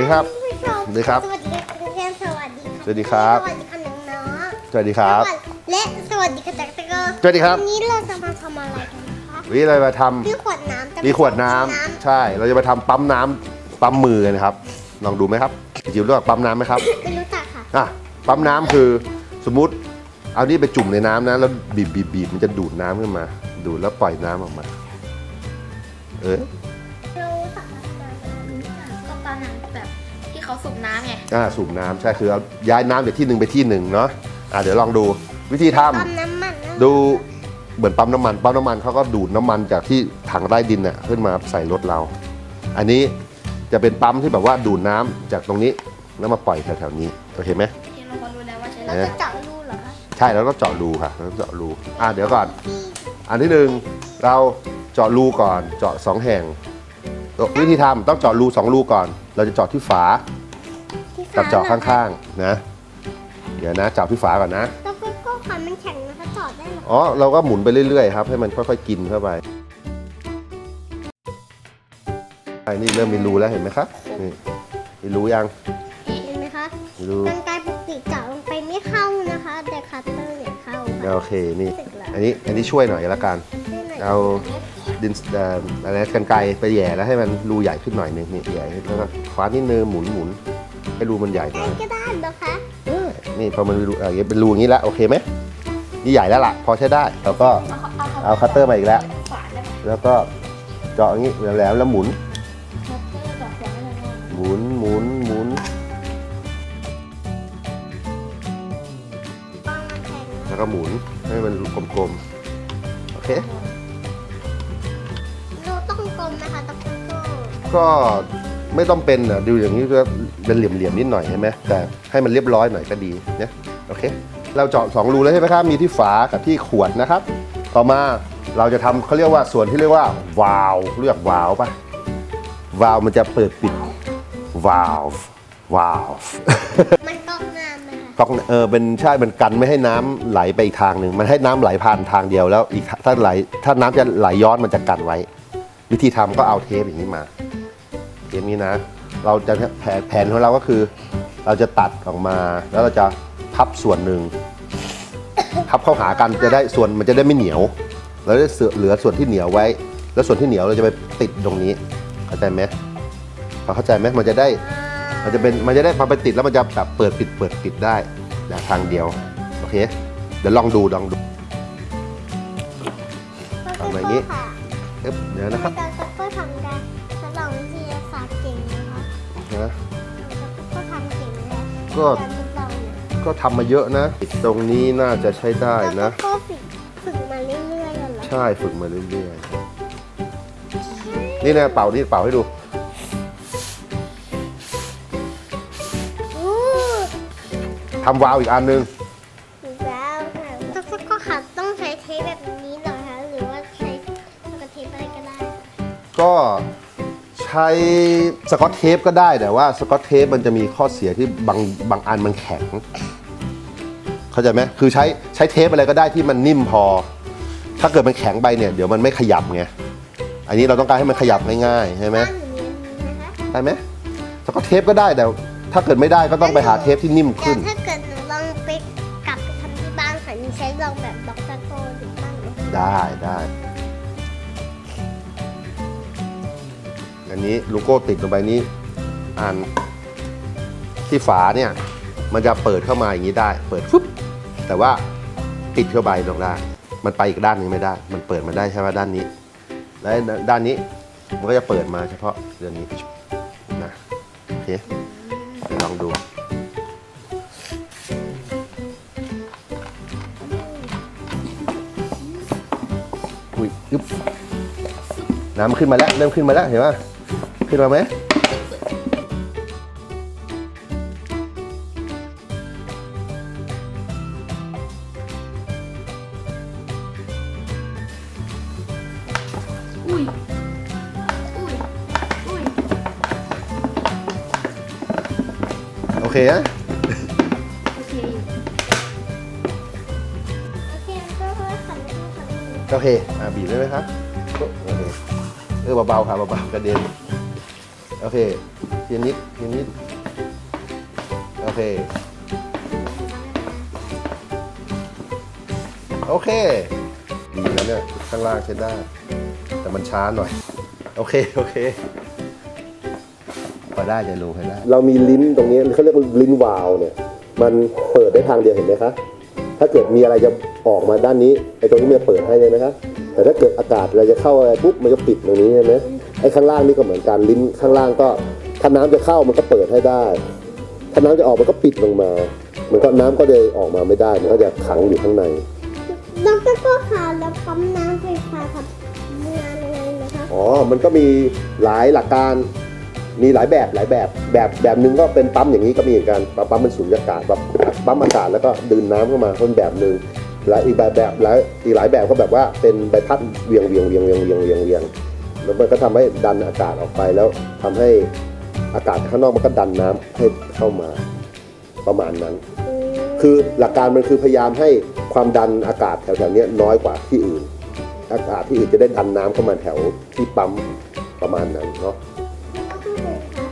ดีครับท่านผู้ชมสวัสดีครับ สวัสดีครับเพื่อนๆสวัสดีสวัสดีครับ สวัสดีค่ะน้องสวัสดีครับๆและสวัสดีค่ะจักรจักรสวัสดีครับ วันนี้เราจะมาทำอะไรกันนะคะวันนี้เรามาทำมีขวดน้ำจะมีขวดน้ำใช่ เราจะมาทำปั๊มน้ำปั๊มมือกันครับ ลองดูไหมครับจิ๋วรู้จักปั๊มน้ำไหมครับ ไม่รู้จักค่ะ อะ ปั๊มน้ำคือสมมุติเอานี่ไปจุ่มในน้ำนะ แล้วบีบบีบบีบมันจะดูดน้ำขึ้นมา ดูดแล้วปล่อยน้ำออกมา เออ เขาสูบน้ำไงอ่าสูบน้ำใช่คือเอาย้ายน้ำจากที่หนึ่งไปที่หนึ่งเนาะอะเดี๋ยวลองดูวิธีทำ ปั๊มน้ำมันนะดูเหมือนปั๊มน้ำมันปั๊มน้ำมันเขาก็ดูดน้ำมันจากที่ถังใต้ดินน่ะขึ้นมาใส่รถเรา อันนี้จะเป็นปั๊มที่แบบว่าดูดน้ำจากตรงนี้แล้วมาปล่อยแถวๆนี้โอเคไหมที่เราพอรู้แล้วว่าใช้เราแล้วจะเจาะรูเหรอคะใช่แล้วก็เจาะรูค่ะแล้วก็เจาะรูอะเดี๋ยวก่อน อันที่หนึ่งเราเจาะรูก่อน เจาะสองแห่งวิธีทำต้องเจาะรูสองรูก่อน เราจะเจาะที่ฝาที่ฝ กับเจาะข้างๆนะ เดี๋ยวนะเจาะที่ฝาก่อนนะๆแล้วก็ก็ความมันแข็งนะคะเจาะได้เหรออ๋อเราก็หมุนไปเรื่อยๆครับให้มันค่อยๆกินเข้าไปไอ้นี่เริ่มมีรูแล้วเห็นไหมครับนี่มีรูยังเห็นไหมคะมีรูกรรไกรปกติเจาะลงไปไม่เข้านะคะ แต่คัตเตอร์เนี่ยเข้าค่ะโอเคนี่รู้สึกแล้วอันนี้อันนี้ช่วยหน่อยละกันได้หน่ยเอาดินเอ่ออะไรนะกันไกรไปแหย่แล้วให้มันรูใหญ่ขึ้นหน่อยหนึงนี่ใหญ่ขึ้นแล้วก็คว้านิดนึงหมุนหมุน ให้รูมันใหญ่หน่อยก็ได้เหรอคะนี่พอมันมีรูเออเป็นรูอย่างนี้แล้วโอเคไหมนี่ใหญ่แล้วล่ะ พอใช้ได้แล้วก็เอาคัตเตอร์มาอีกแล้วฝาได้ไหมแล้วก็เจาะอย่างนี้แหลมๆแล้วหมุนคัตเตอร์ดอกหัวได้เลยหมุนหมุนหมุนปังมันแข็งแล้นะวก็หมุนให้มันกลมๆ โอเคเราต้องกลมนะคะตะกุกโก้ก็ไม่ต้องเป็นอะดูอย่างนี้ก็ เป็นเหลี่ยมๆนิดหน่อยใช่ไหมแต่ให้มันเรียบร้อยหน่อยก็ดีเนี่ยโอเค เราเจาะสองรูแล้วใช่ไหมครับ มีที่ฝากับที่ขวดนะครับ ต่อมาเราจะทำเขาเรียกว่าส่วนที่เรียกว่าวาล์วเรียกวาล์วปะวาล์วมันจะเปิดปิดวาล์ววาล์วมันก๊อกน้ำนะคะก๊อกเออเป็นใช่มันกันไม่ให้น้ำไหลไปอีกทางหนึ่งมันให้น้ำไหลผ่านทางเดียวแล้วอีกถ้าไหลถ้าน้ำจะไหลย้อนมันจะกันไว้ วิธีทำก็เอาเทปอย่างนี้มาเทปนี้นะ เราจะแผนแผนของเราก็คือ เราจะตัดออกมา แล้วเราจะพับส่วนหนึ่งพับเข้าหากันจะได้ส่วนมันจะได้ไม่เหนียวเราได้เหลือส่วนที่เหนียวไว้ แล้วส่วนที่เหนียวเราจะไปติดตรงนี้เข้าใจไหมพอเข้าใจไหมมันจะได้ มันจะเป็นมันจะได้พอไปติดแล้วมันจะแบบเปิดปิดเปิดปิดได้นะทางเดียวโอเคเดี๋ยวลองดูลองดูทำอะไรอย่างงี้ค่ะเอ๊บเดี๋ยวทำนะไมครับ ก็การทดลองเนี่ยก็ทำมาเยอะนะ ตรงนี้น่าจะใช้ได้นะตะกุกโก้ฝึกฝึกมาเรื่อยๆเหรอใช่ฝึกมาเรื่อยๆ นี่นะเป่านี่เป่าให้ดูอู้ทำวาล์วอีกอันนึงถูกแล้วค่ะตะกุกโก้ค่ะต้องใช้เทปแบบนี้เหรอคะ หรือว่าใช้ปกติอะไรก็ได้ ก็ ใช้สกอตเทปก็ได้แต่ว่าสกอตเทปมันจะมีข้อเสียที่บางบางอันมันแข็ง เข้าใจไหมคือใช้ใช้เทปอะไรก็ได้ที่มันนิ่มพอ ถ้าเกิดมันแข็งไปเนี่ยเดี๋ยวมันไม่ขยับไงอันนี้เราต้องการให้มันขยับง่ายๆใช่ไหมบ้านหนูมีอันนี้นะคะได้ไหมสกอตเทปก็ได้แต่ถ้าเกิดไม่ได้ก็ต้องไปหาเทปที่นิ่มเดี๋ยขึ้วนถ้าเกิดหนูลองไปกลับไปทำที่บ้านค่ะหนูใช้ลองแบบด็อกตะโกดูบ้างไหมได้ได้ อันนี้ลูโก้ติดลงไปนี้อันที่ฝาเนี่ยมันจะเปิดเข้ามาอย่างนี้ได้ เปิดฟึบแต่ว่าปิดเข้าไปตรงได้ มันไปอีกด้านนึงไม่ได้ มันเปิดมาได้ใช่ไหมด้านนี้ และด้านนี้มันก็จะเปิดมาเฉพาะเรื่องนี้นะโอเคลองดูอุ้ยยึบน้ำขึ้นมาแล้วเริ่มขึ้นมาแล้วเห็นป่ะ ขึ้นมาไหมอุ้ย อุ้ย อุ้ย โอเคนะโอเค โอเคก็เพื่อขันไม่ต้องขันมือโอเค อ่าบีบได้ไหมครับ โอเค เออเบาๆครับเบาๆกระเด็น โอเคเพียนิดเพียนิด โอเค โอเค ดีแล้วเนี่ย ข้างล่างใช้ได้ แต่มันช้าหน่อย โอเค โอเค พอได้จะรู้ให้ได้ เรามีลิ้นตรงนี้เขาเรียกว่าลิ้นวาล์วเนี่ย มันเปิดได้ทางเดียวเห็นไหมคะ ถ้าเกิดมีอะไรจะออกมาด้านนี้ ไอ้ตรงนี้มันเปิดให้เลยนะคะ แต่ถ้าเกิดอากาศเราจะเข้าอะไรปุ๊บมันจะปิดตรงนี้ใช่ไหมไอ้ข้างล่างนี่ก็เหมือนกันลิ้นข้างล่างก็ถ้าน้ำจะเข้ามันก็เปิดให้ได้ ถ้าน้ำจะออกมันก็ปิดลงมา มันก็น้ำก็เลยออกมาไม่ได้ มันก็จะขังอยู่ข้างในดรก็ค่ะแล้วปั๊มน้ำไฟฟ้าครับงานยังไงนะคะอ๋อ มันก็มีหลายหลักการมีหลายแบบหลายแบบแบบแบบหนึ่งก็เป็นปั๊มอย่างนี้ก็มีเหมือนกันปั๊มปั๊มเป็นสูญญากาศแบบปั๊มอากาศแล้วก็ดึงน้ำเข้ามาคนแบบหนึ่ง แล้วอีกแบบแบบแล้วอีกหลายแบบก็แบบว่าเป็นใบพัดเวียงเวียงเวียงเวียงเวียงเวียงเวียงแล้วมันก็ทำให้ดันอากาศออกไปแล้วทำให้อากาศข้างนอกมันก็ดันน้ำให้เข้ามาประมาณนั้นอืมคือหลักการมันคือพยายามให้ความดันอากาศแถวๆเนี้ยน้อยกว่าที่อื่น อากาศที่อื่นจะได้ดันน้ำเข้ามาแถวที่ปั๊มประมาณนั้นเนาะ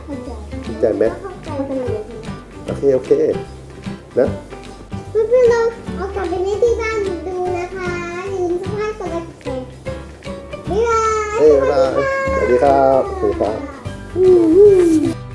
เข้าใจเข้าใจไหมเข้าใจเลยโอเคโอเคนะเพื่อนๆลอง เอากลับไปเล่นที่บ้านดูนะคะอย่าลืมสภาพกดไลค์กดแชร์บ๊ายบายเอ้ยบ๊ายบายสวัสดีครับสวัสดีครับ อืม